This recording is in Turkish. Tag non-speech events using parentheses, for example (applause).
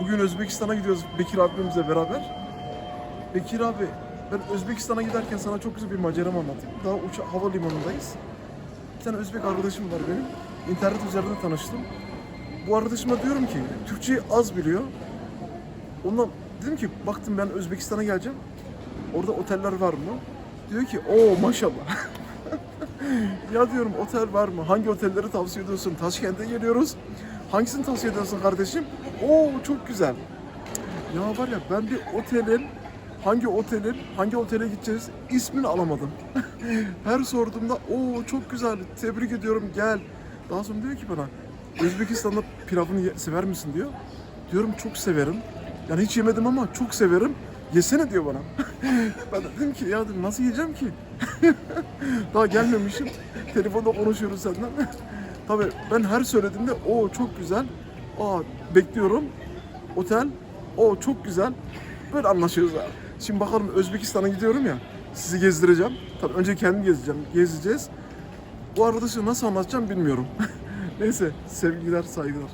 Bugün Özbekistan'a gidiyoruz Bekir abimizle beraber. Bekir abi ben Özbekistan'a giderken sana çok güzel bir maceramı anlatayım. Daha uça havalimanındayız. Bir tane Özbek arkadaşım var benim. İnternet üzerinden tanıştım. Bu arkadaşıma diyorum ki Türkçeyi az biliyor. Ondan dedim ki baktım ben Özbekistan'a geleceğim. Orada oteller var mı? Diyor ki o maşallah. (laughs) (laughs) ya diyorum otel var mı? Hangi otelleri tavsiye ediyorsun? Taşkent'e geliyoruz. Hangisini tavsiye ediyorsun kardeşim? Oo çok güzel. Ya var ya ben bir otelin hangi otelin hangi otele gideceğiz ismini alamadım. (laughs) Her sorduğumda o çok güzel tebrik ediyorum gel. Daha sonra diyor ki bana Özbekistan'da pilavını sever misin diyor. Diyorum çok severim. Yani hiç yemedim ama çok severim. Yesene diyor bana. (laughs) ben de dedim ki ya dedim, nasıl yiyeceğim ki? (laughs) Daha gelmemişim. Telefonda konuşuyoruz senden. (laughs) Tabii ben her söylediğimde o çok güzel. Aa bekliyorum. Otel. O çok güzel. Böyle anlaşıyoruz abi. Şimdi bakalım Özbekistan'a gidiyorum ya. Sizi gezdireceğim. Tabii önce kendim gezeceğim. Gezeceğiz. Bu arkadaşı nasıl anlatacağım bilmiyorum. Neyse sevgiler, saygılar.